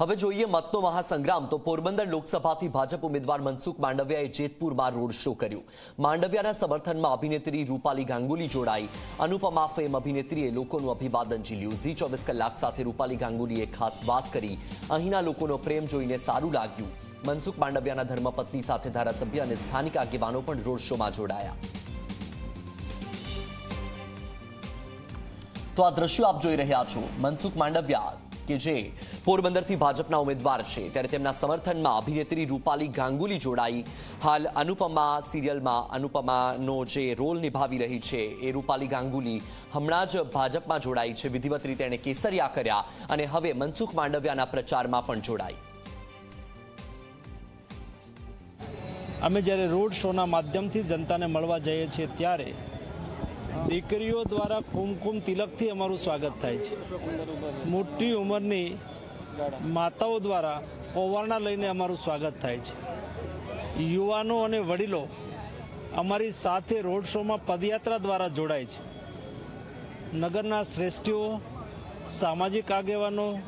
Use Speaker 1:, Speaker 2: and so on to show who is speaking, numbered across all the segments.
Speaker 1: હવે જોઈએ મતનો મહાસંગ્રામ. તો પોરબંદર લોકસભાથી ભાજપ ઉમેદવાર મનસુખ માંડવિયાએ જેતપુરમાં રોડ શો કર્યો. માંડવિયાના સમર્થનમાં અભિનેત્રી રૂપાલી ગાંગુલી જોડાઈ. અનુપમા ફેમ અભિનેત્રીએ લોકોનું અભિવાદન ઝીલ્યું. ઝી ચોવીસ કલાક સાથે રૂપાલી ગાંગુલીએ ખાસ વાત કરી. અહીંના લોકોનો પ્રેમ જોઈને સારું લાગ્યું. મનસુખ માંડવિયાના ધર્મપત્ની સાથે ધારાસભ્ય અને સ્થાનિક આગેવાનો પણ રોડ શોમાં જોડાયા. તો આ દ્રશ્યો આપ જોઈ રહ્યા છો. મનસુખ માંડવિયા કે જે પોરબંદરથી ભાજપના ઉમેદવાર છે. ત્યારે તેમના સમર્થનમાં અભિનેત્રી રૂપાલી ગાંગુલી જોડાઈ. હાલ અનુપમા સિરિયલમાં અનુપમાનો જે રોલ નિભાવી રહી છે એ રૂપાલી ગાંગુલી હમણાં જ ભાજપમાં જોડાઈ છે. વિધિવત રીતે એણે કેસરિયા કર્યા અને હવે મનસુખ માંડવિયાના પ્રચારમાં પણ જોડાઈ.
Speaker 2: અમે જ્યારે રોડ શોના માધ્યમથી જનતાને મળવા જઈએ છીએ ત્યારે દીકરીઓ દ્વારા કુમકુમ તિલકથી અમારું સ્વાગત થાય છે. મોટી ઉંમરની માતાઓ દ્વારા ઓવારણા લઈને અમારું સ્વાગત થાય છે. યુવાનો અને વડીલો અમારી સાથે રોડ શોમાં પદયાત્રા દ્વારા જોડાય છે. નગરના શ્રેષ્ઠીઓ, સામાજિક આગેવાનો,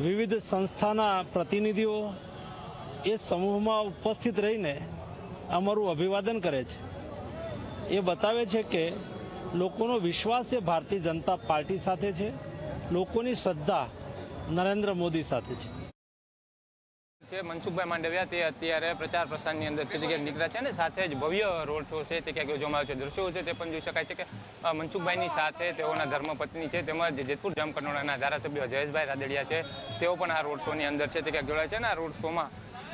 Speaker 2: વિવિધ સંસ્થાના પ્રતિનિધિઓ એ સમૂહમાં ઉપસ્થિત રહીને અમારું અભિવાદન કરે છે. એ બતાવે છે કે લોકોનો વિશ્વાસ એ ભારતીય જનતા પાર્ટી સાથે છે. લોકોની શ્રદ્ધા નરેન્દ્ર મોદી સાથે છે.
Speaker 3: છે મનસુખભાઈ માંડવિયા તે અત્યારે પ્રચાર પ્રસારની અંદર નીકળ્યા છે અને સાથે જ ભવ્ય રોડ શો છે તે ક્યાંક યોજવામાં આવ્યો છે. દ્રશ્યો છે તે પણ જોઈ શકાય છે કે મનસુખભાઈની સાથે તેઓના ધર્મપત્ની છે. તેમજ જેતપુર જામકંડોળાના ધારાસભ્ય જયેશભાઈ રાદડિયા છે. તેઓ પણ આ રોડ શોની અંદર છે તે ક્યાંક જોડાય છે અને આ રોડ શોમાં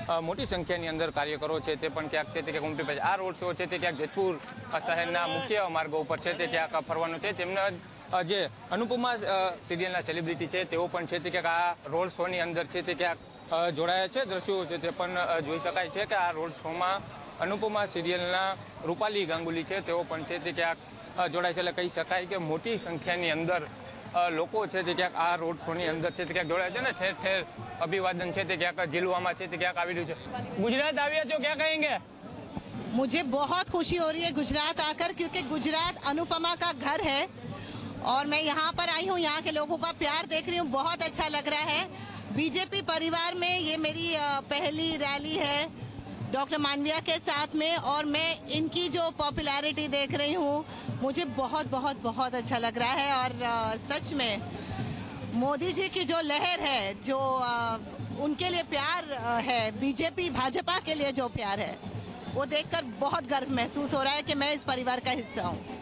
Speaker 3: મોટી સંખ્યાની અંદર કાર્યકરો છે તે પણ ક્યાંક છે તે ક્યાંક ઉમટી આ રોડ શો છે તે ક્યાંક જેતપુર શહેરના મુખ્ય માર્ગો ઉપર છે તે ક્યાંક ફરવાનું છે. તેમના જે અનુપમા સિરિયલના સેલિબ્રિટી છે તેઓ પણ છે તે ક્યાંક આ રોડ શોની અંદર છે તે ક્યાંક જોડાયા છે. દ્રશ્યો છે તે પણ જોઈ શકાય છે કે આ રોડ શોમાં અનુપમા સિરિયલના રૂપાલી ગાંગુલી છે. તેઓ પણ છે તે ક્યાંક જોડાય છે. એટલે કહી શકાય કે મોટી સંખ્યાની અંદર લોકો છે તે ક્યાંક આ રોડ શોની અંદર છે તે ક્યાંક જોડાય છે ને ઠેર ઠેર અભિવાદન છે તે ક્યાંક ઝીલવામાં છે તે ક્યાંક આવી રહ્યું છે ગુજરાત આવ્યા છો ક્યાં કહેંગે
Speaker 4: मुझे बहुत खुशी हो रही है गुजरात आकर क्योंकि गुजरात अनुपमा का घर है और मैं यहाँ पर आई हूँ यहाँ के लोगों का प्यार देख रही हूँ बहुत अच्छा लग रहा है बीजेपी परिवार में ये मेरी अ, पहली रैली है डॉक्टर मांडविया के साथ में और मैं इनकी जो पॉपुलैरिटी देख रही हूँ मुझे बहुत बहुत बहुत अच्छा लग रहा है और सच में मोदी जी की जो लहर है, जो उनके लिए प्यार है, बीजेपी, भाजपा के लिए जो प्यार है, वो देखकर बहुत गर्व महसूस हो रहा है कि मैं इस परिवार का हिस्सा हूँ।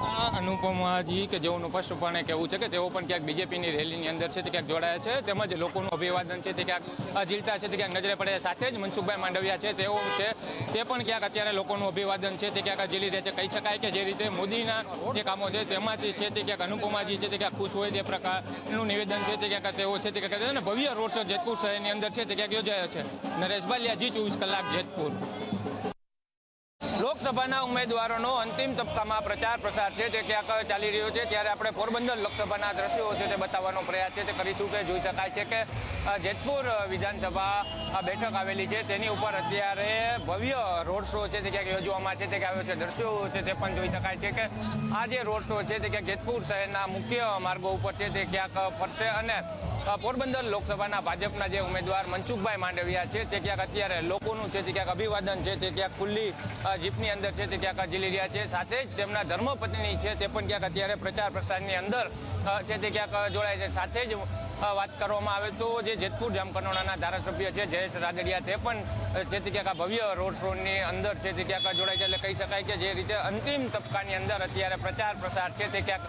Speaker 3: આ અનુપમાજી કે જેઓનું સ્પષ્ટપણે કહેવું છે કે તેઓ પણ ક્યાંક બીજેપીની રેલીની અંદર છે તે ક્યાંક જોડાયા છે તેમજ લોકોનું અભિવાદન છે તે ક્યાંક ઝીલતા છે તે ક્યાંક નજરે પડે સાથે જ મનસુખભાઈ માંડવિયા છે તેઓ છે તે પણ ક્યાંક અત્યારે લોકોનું અભિવાદન છે તે ક્યાંક ઝીલી રહે છે કહી શકાય કે જે રીતે મોદીના જે કામો છે તેમાંથી છે તે ક્યાંક અનુપમાજી છે તે ક્યાંક ખુશ હોય તે પ્રકારનું નિવેદન છે તે ક્યાંક તેઓ છે તે ક્યાંક અને ભવ્ય રોડ શો જેતપુર શહેરની અંદર છે તે ક્યાંક યોજાયો છે નરેશ બાલિયા જી ચોવીસ કલાક જેતપુર લોકસભાના ઉમેદવારોનો અંતિમ તબક્કામાં પ્રચાર પ્રસાર છે તે ક્યાંક ચાલી રહ્યો છે, ત્યારે આપણે પોરબંદર લોકસભાના દ્રશ્યો છે તે બતાવવાનો પ્રયાસ છે તે કરીશું કે જોઈ શકાય છે કે જેતપુર વિધાનસભા બેઠક આવેલી છે, તેની ઉપર અત્યારે ભવ્ય રોડ શો છે તે ક્યાંક યોજવામાં છે, તે આવ્યો છે, દ્રશ્યો છે તે પણ જોઈ શકાય છે કે, આ જે રોડ શો છે તે ક્યાંક જેતપુર શહેરના મુખ્ય માર્ગો ઉપર છે તે ક્યાંક ફરશે અને પોરબંદર લોકસભાના ભાજપના જે ઉમેદવાર મનસુખભાઈ માંડવિયા છે તે ક્યાંક અત્યારે લોકોનું છે તે ક્યાંક અભિવાદન છે તે ક્યાંક ખુલ્લી જીપની અંદર છે તે ક્યાંક ઝીલી રહ્યા છે. સાથે જ તેમના ધર્મપત્ની છે તે પણ ક્યાંક અત્યારે પ્રચાર પ્રસારની અંદર છે તે ક્યાંક જોડાય છે. સાથે જ વાત કરવામાં આવે તો જે જેતપુર જામકંડોળાના ધારાસભ્ય છે જયેશ રાદડિયા, તે પણ છે તે ક્યાંક ભવ્ય રોડ શોની અંદર છે તે ક્યાંક જોડાય છે. એટલે કહી શકાય કે જે રીતે અંતિમ તબક્કાની અંદર અત્યારે પ્રચાર પ્રસાર છે તે ક્યાંક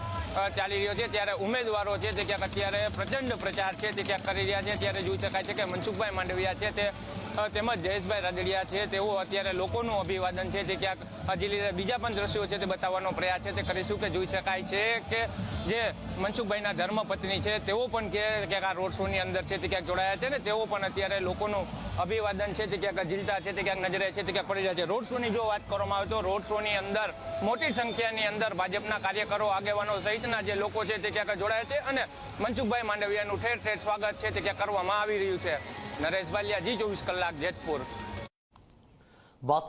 Speaker 3: ચાલી રહ્યો છે. ત્યારે ઉમેદવારો છે તે ક્યાંક અત્યારે પ્રચંડ પ્રચાર છે તે ક્યાંક કરી રહ્યા છે. ત્યારે જોઈ શકાય છે કે મનસુખભાઈ માંડવિયા છે તે તેમજ જયેશભાઈ રાદડિયા છે, તેઓ અત્યારે લોકોનું અભિવાદન છે, તે ક્યાંક હજી બીજા પણ દ્રશ્યો છે તે બતાવવાનો પ્રયાસ છે, તે કરીશું કે જોઈ શકાય છે કે જે મનસુખભાઈના ધર્મપત્ની છે, તેઓ પણ કે ક્યાંક આ રોડ શોની અંદર છે તે ક્યાંક જોડાયા છે ને તેઓ પણ અત્યારે લોકોનું અભિવાદન છે, તે ક્યાંક ઝીલતા છે, તે ક્યાંક નજરે છે, તે ક્યાંક પડી રહ્યા છે. રોડ શોની જો વાત કરવામાં આવે તો રોડ શોની અંદર મોટી સંખ્યાની અંદર ભાજપના કાર્યકરો, આગેવાનો સહિતના જે લોકો છે તે ક્યાંક જોડાયા છે અને મનસુખભાઈ માંડવિયાનું ઠેર ઠેર સ્વાગત છે, તે ક્યાંક કરવામાં આવી રહ્યું છે. નરેશ બાલિયા જી ચોવીસ કલાક જેતપુર.
Speaker 1: વાત